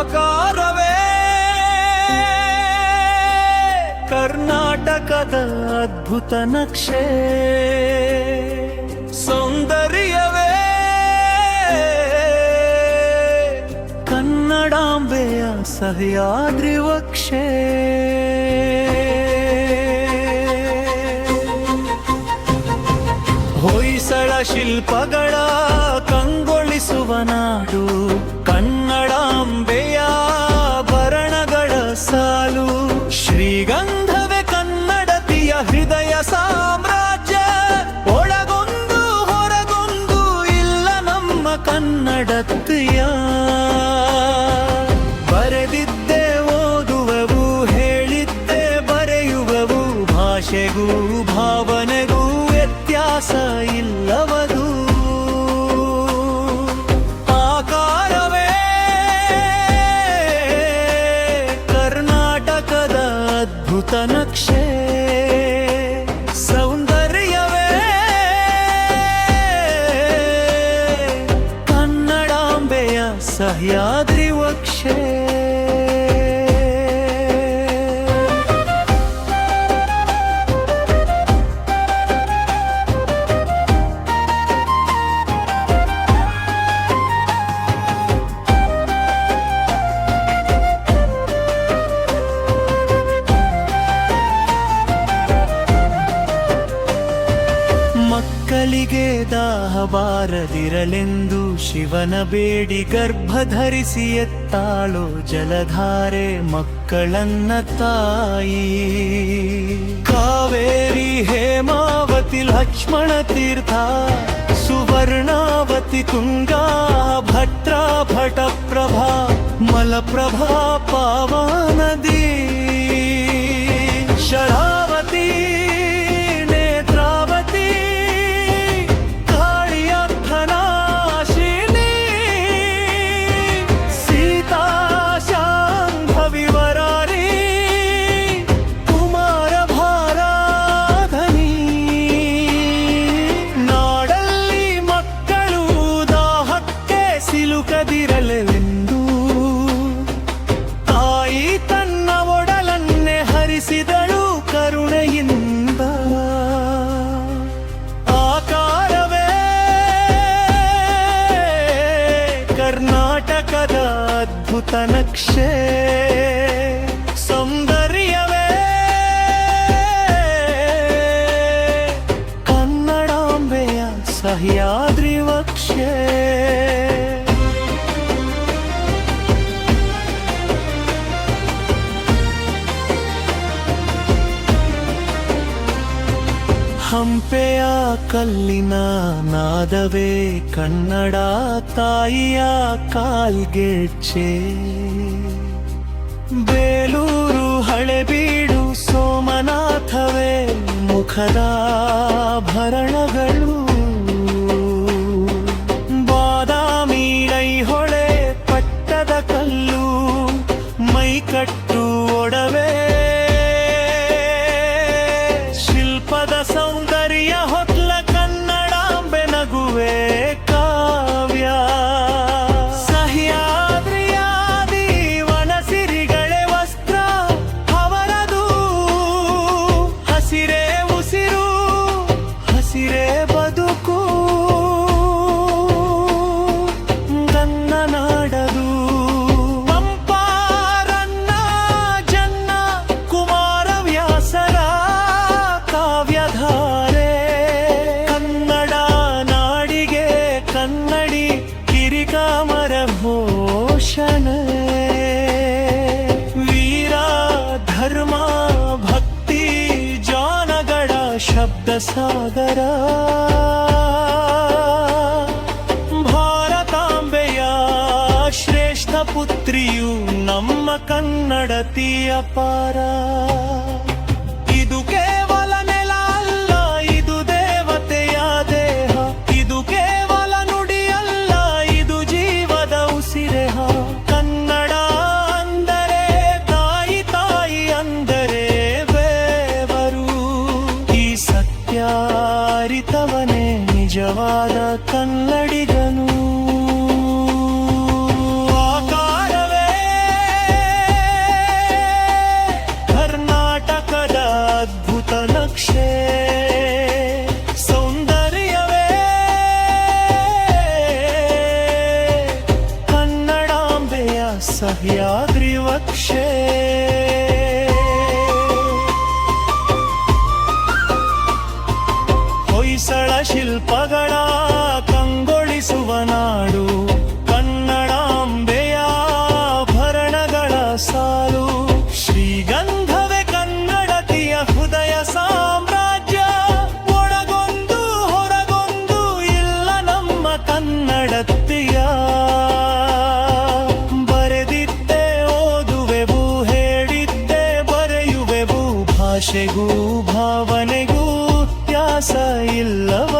ಸಾಕಾರವೇ ಕರ್ನಾಟಕದ ಅದ್ಭುತ ನಕ್ಷೆ. ಸೌಂದರ್ಯವೇ? ಕನ್ನಡಾಂಬೆಯ ಸಹ್ಯಾದ್ರಿ ವಕ್ಷೇ ಹೊಯ್ಸಳ ಶಿಲ್ಪಗಳ ಕಂಗೊಳಿಸುವ ನಾಡು. ಶ್ರೀಗಂಧವೇ ಕನ್ನಡತಿಯ ಹೃದಯ ಸಾಮ್ರಾಜ್ಯ. ಒಳಗೊಂದು ಹೊರಗೊಂದು ಇಲ್ಲ ನಮ್ಮ ಕನ್ನಡತಿಯ. ಬರೆದಿದ್ದೆ, ಓದುವವು, ಹೇಳಿದ್ದೆ, ಬರೆಯುವವು, ಭಾಷೆಗೂ ಭಾವನೆಗೂ ಅದ್ಭುತ ನಕ್ಷೆ ಸೌಂದರ್ಯವೇ. ಕನ್ನಡಾಂಬೆಯ ಸಹ್ಯಾದ್ರಿ ವಕ್ಷೆ ಮಕ್ಕಳಿಗೆ ದಾಹ ಬಾರದಿರಲೆಂದು ಶಿವನ ಬೇಡಿ ಗರ್ಭಧರಿಸಿ ಎತ್ತಾಳು ಜಲಧಾರೆ ಮಕ್ಕಳನ್ನ ತಾಯಿ. ಕಾವೇರಿ ಹೇಮಾವತಿ ಲಕ್ಷ್ಮಣ ತೀರ್ಥ, ಸುವರ್ಣಾವತಿ ತುಂಗಾ ಭಟ್ರಾ ಭಟ ಪ್ರಭಾ, ಮಲಪ್ರಭಾ ಪಾವನದಿ ಸಿಲುಕದಿರಲೆಂದು ತಾಯಿ ತನ್ನ ಒಡಲನ್ನೇ ಹರಿಸಿದಳು ಕರುಣೆಯಿಂದ. ಆಕಾರವೇ ಕರ್ನಾಟಕದ ಅದ್ಭುತ ನಕ್ಷೆ. ಸೌಂದರ್ಯವೇ ಹಂಪೆಯ ಕಲ್ಲಿನ ನಾದವೇ ಕನ್ನಡ ತಾಯಿಯ ಕಾಲ್ಗೆಚ್ಚೆ ಬೇಲೂರು ಹಳೆಬೀಡು ಸೋಮನಾಥವೇ ಮುಖದ ಭರಣಗಳು ಸಾಗರ. ಭಾರತಾಂಬೆಯ ಶ್ರೇಷ್ಠ ಪುತ್ರಿಯು ನಮ್ಮ ಕನ್ನಡತಿಯ ಪಾರ. ಆದ ಕನ್ನಡಿಗನು. ಆಕಾರವೇ ಕರ್ನಾಟಕದ ಅದ್ಭುತ ನಕ್ಷೆ. ಸೌಂದರ್ಯವೇ ಕನ್ನಡಾಂಬೆಯ ಸಹ್ಯಾದ್ರಿವಕ್ಷೇ ಶಿಲ್ಪಗಳ ಕಂಗೊಳಿಸುವ ನಾಡು, ಕನ್ನಡಾಂಬೆಯ ಭರಣಗಳ ಸಾಲು. ಶ್ರೀಗಂಧವೇ ಕನ್ನಡತಿಯ ಹೃದಯ ಸಾಮ್ರಾಜ್ಯ, ಒಳಗೊಂದು ಹೊರಗೊಂದು ಇಲ್ಲ ನಮ್ಮ ಕನ್ನಡತಿಯ. ಬರೆದಿದ್ದೆ ಓದುವೆವು ಹೇಳಿದ್ದೆ ಬರೆಯುವೆವು ಭಾಷೆಗೂ. love.